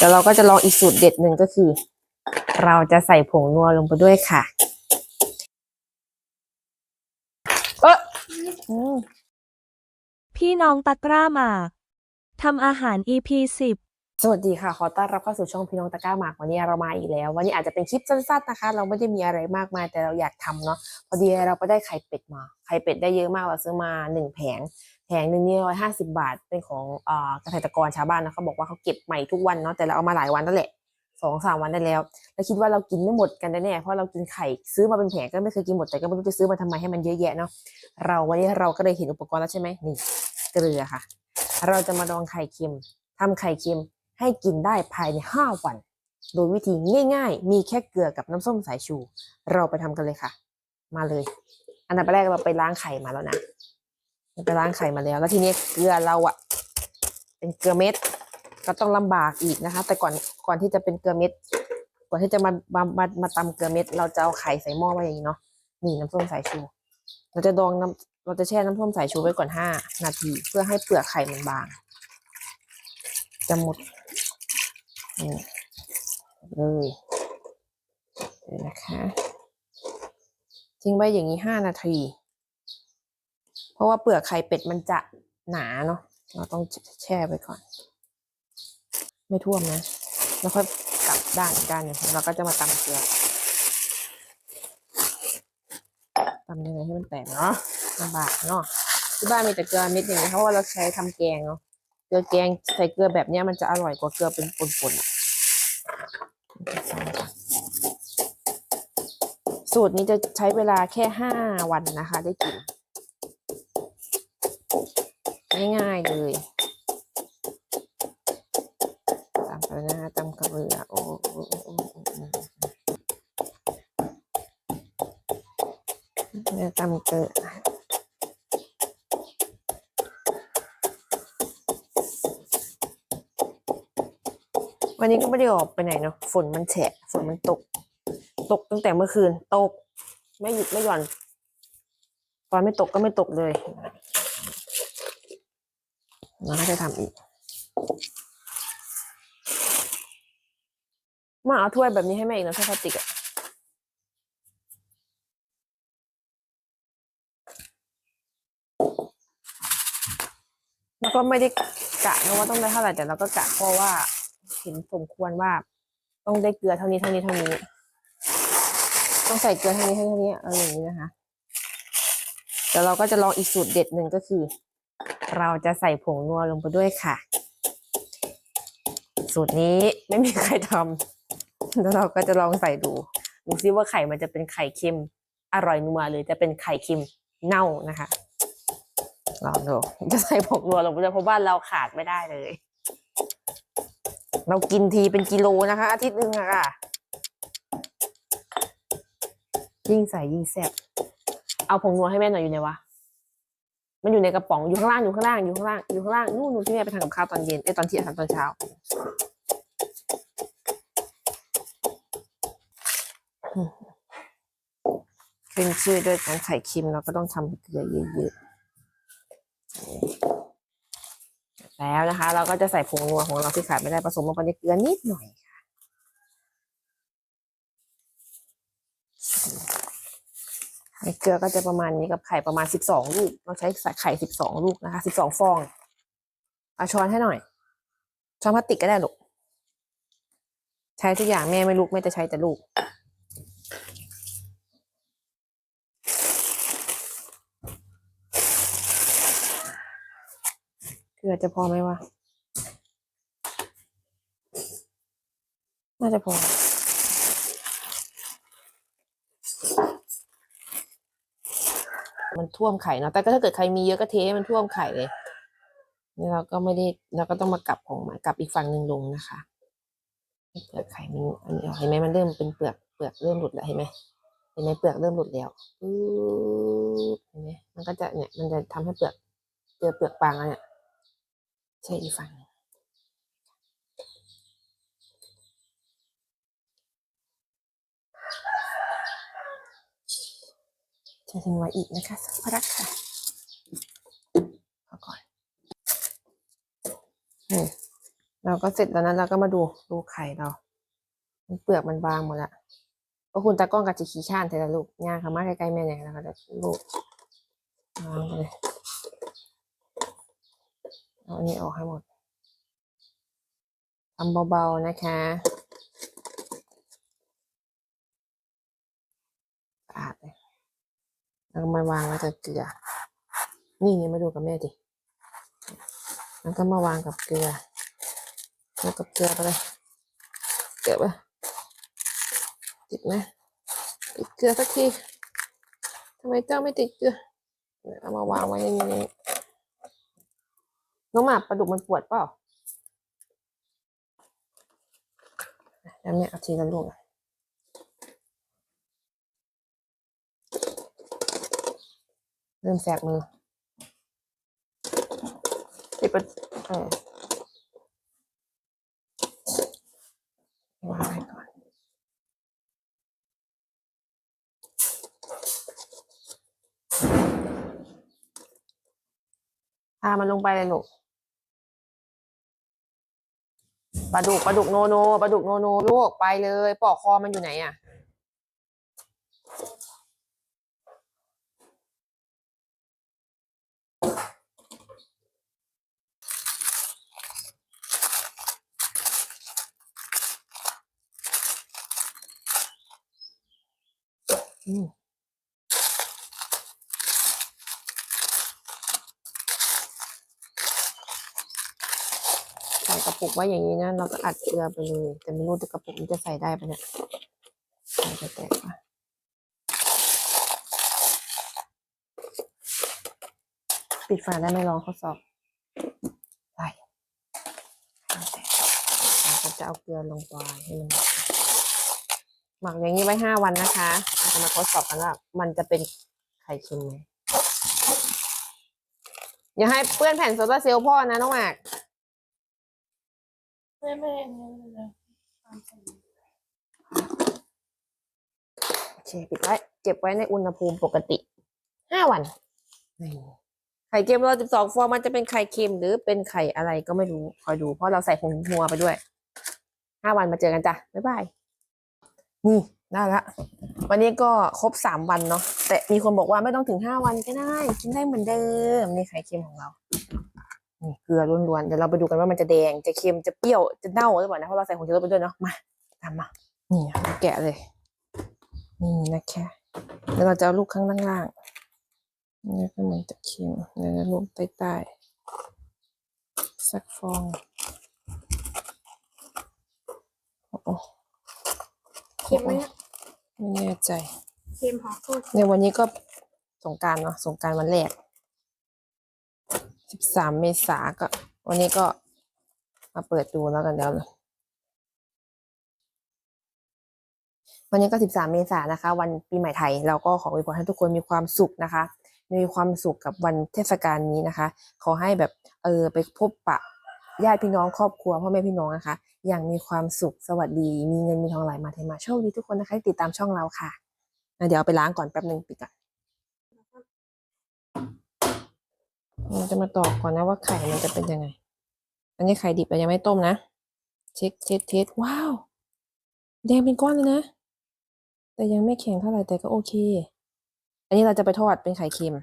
แล้วเราก็จะลองอีกสูตรเด็ดหนึ่งก็คือ เราจะใส่ผงนัวลงไปด้วยค่ะ เอออืมพี่น้องตะกร้าหมากทำอาหาร EP สิบ สวัสดีค่ะ ขอต้อนรับเข้าสู่ช่องพี่น้องตะก้าหมากวันนี้เรามาอีกแล้ว วันนี้อาจจะเป็นคลิปสั้นๆนะคะ เราไม่ได้มีอะไรมากมายแต่เราอยากทำเนาะพอดีเราไปได้ไข่เป็ดมาไข่เป็ดได้เยอะมากเราซื้อมาหนึ่งแผงแผงหนึ่งนี่ร้อยห้าสิบาทเป็นของเกษตรกรชาวบ้านนะเขาบอกว่าเขาเก็บใหม่ทุกวันเนาะแต่เราเอามาหลายวันนั่นแหละสองสามวันได้แล้วแล้วคิดว่าเรากินไม่หมดกันแน่เพราะเรากินไข่ซื้อมาเป็นแผงก็ไม่เคยกินหมดแต่ก็ไม่รู้จะซื้อมาทำไมให้มันเยอะแยะเนาะเราวันนี้เราก็เลยเห็นอุปกรณ์แล้วใช่ไหมนี่เกลือค่ะ เราจะมาดองไข่เค็มทำไข่เค็ม ให้กินได้ภายในห้าวัน โดยวิธีง่ายๆ มีแค่เกลือกับน้ำส้มสายชู เราไปทำกันเลยค่ะ มาเลย อันดับแรกเราไปล้างไข่มาแล้วนะไปล้างไข่มาแล้ว แล้วทีนี้เกลือเราอะเป็นเกลือเม็ดก็ต้องลำบากอีกนะคะ แต่ก่อนก่อนที่จะเป็นเกลือเม็ด ก่อนที่จะมามามามาตำเกลือเม็ด เราจะเอาไข่ใส่หม้อไว้อย่างนี้เนาะนี่น้ำส้มสายชู เราจะดองน้ำเราจะแช่น้ำส้มสายชูไว้ก่อนห้านาที เพื่อให้เปลือกไข่มันบาง จะหมด นี่เลยเลยนะคะทิ้งไว้อย่างนี้ห้านาที เพราะว่าเปลือกไข่เป็ดมันจะหนาเนาะเราต้องแช่ไปก่อน ไม่ท่วมนะ แล้วค่อยกลับด้านกด้านนึงเราก็จะมาตำเกลือตำยังไงให้มันแตกเนาะลำบากเนาะที่บ้านมีแต่เกลือเม็ดอย่างนี้เพราะว่าเราใช้ทำแกงเนาะ เกลือแกงใส่เกลือแบบนี้มันจะอร่อยกว่าเกลือเป็นปนๆอะสูตรนี้จะใช้เวลาแค่ห้าวันนะคะ ได้กินง่ายๆเลยตามไปนะตามกระเบือโอ้โอ้โอ้โอ้โอ้เนี่ยตามเกลือ วันนี้ก็ไม่ได้ออกไปไหนเนาะฝนมันแฉะฝนมันตก ตกตั้งแต่เมื่อคืน ตก ไม่หยุดไม่หย่อนตอนไม่ตกก็ไม่ตกเลยแล้วก็จะทำอีกมาเอาถ้วยแบบนี้ให้แม่อีกนะถ้วยพลาสติกอะแล้วก็ไม่ได้กะนะว่าต้องได้เท่าไหร่แต่เราก็กะเพราะว่า เห็นสมควรว่า ต้องได้เกลือเท่านี้เท่านี้เท่านี้ ต้องใส่เกลือเท่านี้เท่านี้อะไรอย่างนี้นะคะแต่เราก็จะลองอีกสูตรเด็ดหนึ่งก็คือ เราจะใส่ผงนัวลงไปด้วยค่ะ สูตรนี้ไม่มีใครทำแล้วเราก็จะลองใส่ดูดูซิว่าไข่มันจะเป็นไข่เค็มอร่อยนัวหรือจะเป็นไข่เค็มเน่านะคะลองดูจะใส่ผงนัวลงไปด้วยเพราะบ้านเราขาดไม่ได้เลย เรากินทีเป็นกิโลนะคะ อาทิตย์หนึ่งอะค่ะ ยิ่งใส่ยิ่งแซ่บเอาผงนัวให้แม่หน่อยอยู่ไหนวะมันอยู่ในกระป๋องอยู่ข้างล่างอยู่ข้างล่างอยู่ข้างล่างอยู่ข้างล่างนู่นนู่นที่แม่ไปทำกับข้าวตอนเย็นไอยตอนเที่ยงทำตอนเช้าขึ้นชื่อด้วยการไข่เค็มเราก็ต้องทำเกลือเยอะๆ แล้วนะคะ เราก็จะใส่ผงนัวของเราที่ขาดไม่ได้ผสมลงไปในเกลือนิดหน่อยค่ะในเกลือก็จะประมาณนี้กับไข่ประมาณสิบสองลูก เราใช้ไข่สิบสองลูกนะคะสิบสองฟองเอาช้อนให้หน่อย ช้อนพลาสติกก็ได้ลูกใช้ทุกอย่างแม่ไม่ลูกแม่จะใช้แต่ลูก ลือจะพอไหมวะ น่าจะพอ มันท่วมไข่เนอะแต่ก็ถ้าเกิดใครมีเยอะก็เทมันท่วมไข่เลยนี่เราก็ไม่ได้เราก็ต้องมากลับของมันกลับอีกฝั่งหนึ่งลงนะคะ เปลือกไข่มันอันนี้เห็นไหมมันเริ่มเป็นเปลือกเปลือกเริ่มหลุดแล้วเห็นไหมเห็นไหมเปลือกเริ่มหลุดแล้วเห็นไหมมันก็จะเนี่ยมันจะทำให้เปลือกเจอเปลือกบางแล้วเนี่ย ใช่อีกฝั่งจะทิ้งไว้อีกนะคะสักพักค่ะพอก่อนอืมเราเราก็เสร็จแล้วนั้นเราก็มาดูดูไข่เรามันเปลือกมันบางหมดละเพราะคุณตากล้องกับจิขี้ข้านเถอะลูกย่างเขามาใกล้ๆแม่เนี่ยแล้วก็จะลูกวางไปเลย เอาอันนี้ออกให้หมดทำเบาๆนะคะสะอาดเลยแล้วก็มาวางไว้กับเกลือ นี่นี่มาดูกับแม่ดิแล้วก็มาวางกับเกลือแล้วกับเกลือไปเลยเกลือไปติดไหมติดเกลือสักทีทำไมเจ้าไม่ติดเกลือเนี่ยเอามาวางไว้ในนี้ น้องหมาปลาดุกมันปวดเปล่าแล้วเนี่ยเอาทีละลูกอะเริ่มแสบมือปิดประเออวางไว้ก่อน พามันลงไปเลยลูกปลาดุกปลาดุกโนโนปลาดุกโนโนลูกไปเลยปอกคอมันอยู่ไหนอะอืม ส่กระปุกไว้อย่างนี้นะ เราก็อัดเกลือไปเลย แต่ไม่รู้แต่กระปุกมันจะใส่ได้ปะเนี่ยใส่แตกปะปิดฝาได้ไหมลองทดสอบใส่เราจะเอาเกลือลงไปให้มันหมักอย่างนี้ไว้ห้าวันนะคะเราจะมาทดสอบกันว่ามันจะเป็นไข่เค็มไหมอย่าให้เปื้อนแผ่นโซลาเซลล์พ่อนะน้องหมาก ไม่ไม่ไม่ไม่ไม่โอเคปิดไว้เก็บไว้ในอุณหภูมิปกติห้าวันนี่ไข่เค็มเราสิบสองฟองมันจะเป็นไข่เค็มหรือเป็นไข่อะไรก็ไม่รู้คอยดู เพราะเราใส่ผงนัวไปด้วยห้าวันมาเจอกันจ้ะบ๊ายบายนี่ได้ละวันนี้ก็ครบสามวันเนาะแต่มีคนบอกว่าไม่ต้องถึงห้าวันก็ได้ กินได้เหมือนเดิมนี่ไข่เค็มของเรา นี่เกลือล้วนๆเดี๋ยวเราไปดูกันว่ามันจะแดงจะเค็มจะเปรี้ยวจะเน่าหรือเปล่านะเพราะเราใส่ผงชูรสไปด้วยเนาะมาตามมานี่ค่ะแกะเลยนี่นะคะแล้วเราจะเอาลูกข้างล่างๆนี่ก็เหมือนจะเค็มแล้วก็ลูกใต้ๆสักฟองโอ้โหเค็มไหมเนี่ยไม่แน่ใจเค็มหอมโทษในวันนี้ก็สงกรารเนาะสงกรารวันแรก สิบสามเมษาก็ วันนี้ก็มาเปิดดูแล้วกันเดี๋ยววันนี้ก็สิบสามเมษานะคะ วันปีใหม่ไทย เราก็ขออวยพรให้ทุกคนมีความสุขนะคะ มีความสุขกับวันเทศกาลนี้นะคะ ขอให้แบบเออไปพบปะญาติพี่น้องครอบครัวพ่อแม่พี่น้องนะคะ อย่างมีความสุขสวัสดี มีเงินมีทองไหลมาเทมาโชคดีทุกคนนะคะที่ติดตามช่องเราค่ะ เดี๋ยวเอาไปล้างก่อนแป๊บหนึ่งปิดก่อน เราจะมาตอกก่อนนะว่าไข่มันจะเป็นยังไง อันนี้ไข่ดิบเรายังไม่ต้มนะ เช็คเช็คเทสว้าวแดงเป็นก้อนเลยนะ แต่ยังไม่แข็งเท่าไหร่แต่ก็โอเค อันนี้เราจะไปทอดเป็นไข่เค็ม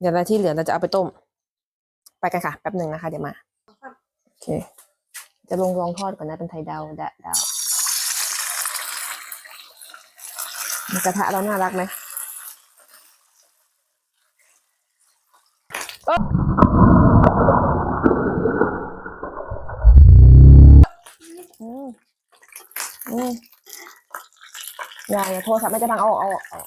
เดี๋ยวเราที่เหลือเราจะเอาไปต้ม ไปกันค่ะแป๊บหนึ่งนะคะเดี๋ยวมา โอเค จะลงลองทอดก่อนนะเป็นไข่ดาวดาวกระทะเราน่ารักไหม อ้ออืมอืมอย่าอย่าโทรศัพท์ไม่จะพังเอาออกเอาออกเอาออก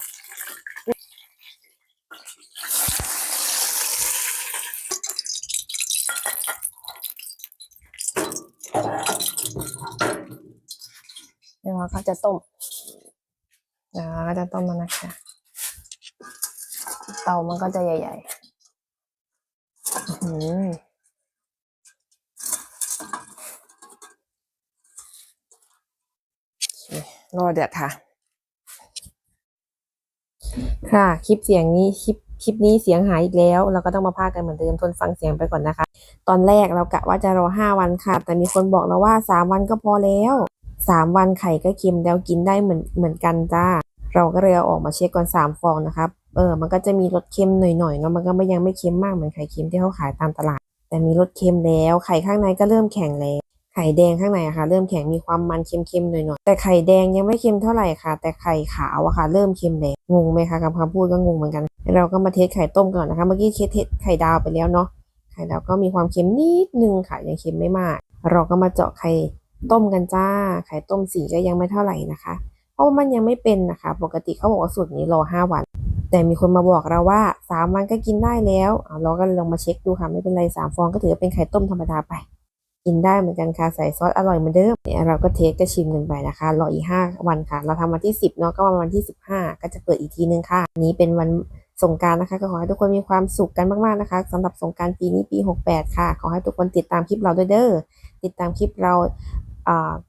เดี๋ยวเราก็จะต้มเดี๋ยวเราก็จะต้มมันนะคะ เตามันก็จะใหญ่ ๆ อื้อหือโอเครอเดือดค่ะ ค่ะ คลิปเสียงนี้คลิปคลิปนี้เสียงหายอีกแล้ว เราก็ต้องมาพากันเหมือนเดิมทนฟังเสียงไปก่อนนะคะ ตอนแรกเรากะว่าจะรอ5วันค่ะ แต่มีคนบอกเราว่า3วันก็พอแล้ว3วันไข่ก็เค็มแล้วกินได้เหมือนเหมือนกันจ้า เราก็เลยเอาออกมาเช็คก่อน3ฟองนะครับ เออ มันก็จะมีรสเค็มหน่อยๆเนาะ มันก็ไม่ยังไม่เค็มมากเหมือนไข่เค็มที่เขาขายตามตลาด แต่มีรสเค็มแล้ว ไข่ข้างในก็เริ่มแข็งแล้ว ไข่แดงข้างในอะค่ะ เริ่มแข็งมีความมันเค็มๆหน่อยๆ แต่ไข่แดงยังไม่เค็มเท่าไหร่ค่ะ แต่ไข่ขาวอะค่ะ เริ่มเค็มแล้ว งงไหมคะกับคำพูดก็งงเหมือนกัน เราก็มาเทสไข่ต้มก่อนนะคะ เมื่อกี้เทสไข่ดาวไปแล้วเนาะ ไข่ดาวก็มีความเค็มนิดนึงค่ะ ยังเค็มไม่มาก เราก็มาเจาะไข่ต้มกันจ้า ไข่ต้มสีก็ยังไม่เท่าไหร่นะคะ เพราะมันยังไม่เป็นนะคะ ปกติเขาบอกว่าสูตรนี้รอห้าวัน แต่มีคนมาบอกเราว่าสามวันก็กินได้แล้วเราก็ลองมาเช็คดูค่ะไม่เป็นไรสามฟองก็ถือเป็นไข่ต้มธรรมดาไป กินได้เหมือนกันค่ะใส่ซอสอร่อยเหมือนเดิมเนี่ยเราก็เทสก็ชิมกันไปนะคะรออีกห้าวันค่ะ เราทำวันที่สิบเนาะก็มาวันที่สิบห้าก็จะเปิดอีกทีนึงค่ะนี้เป็นวันสงการนะคะก็ขอให้ทุกคนมีความสุขกันมากๆนะคะสำหรับสงการปีนี้ปี 68 ค่ะ ขอให้ทุกคนติดตามคลิปเราด้วยเด้อติดตามคลิปเรา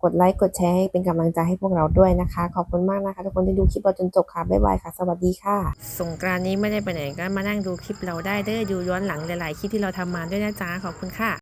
กดไลค์กดแชร์ให้เป็นกำลังใจให้พวกเราด้วยนะคะ ขอบคุณมากนะคะ ทุกคนที่ดูคลิปเราจนจบค่ะ บ๊ายบายค่ะ สวัสดีค่ะ สงกรานนี้ไม่ได้ไปไหนก็มานั่งดูคลิปเราได้เด้อดูย้อนหลังหลายๆคลิปที่เราทำมาด้วยนะจ๊ะขอบคุณค่ะ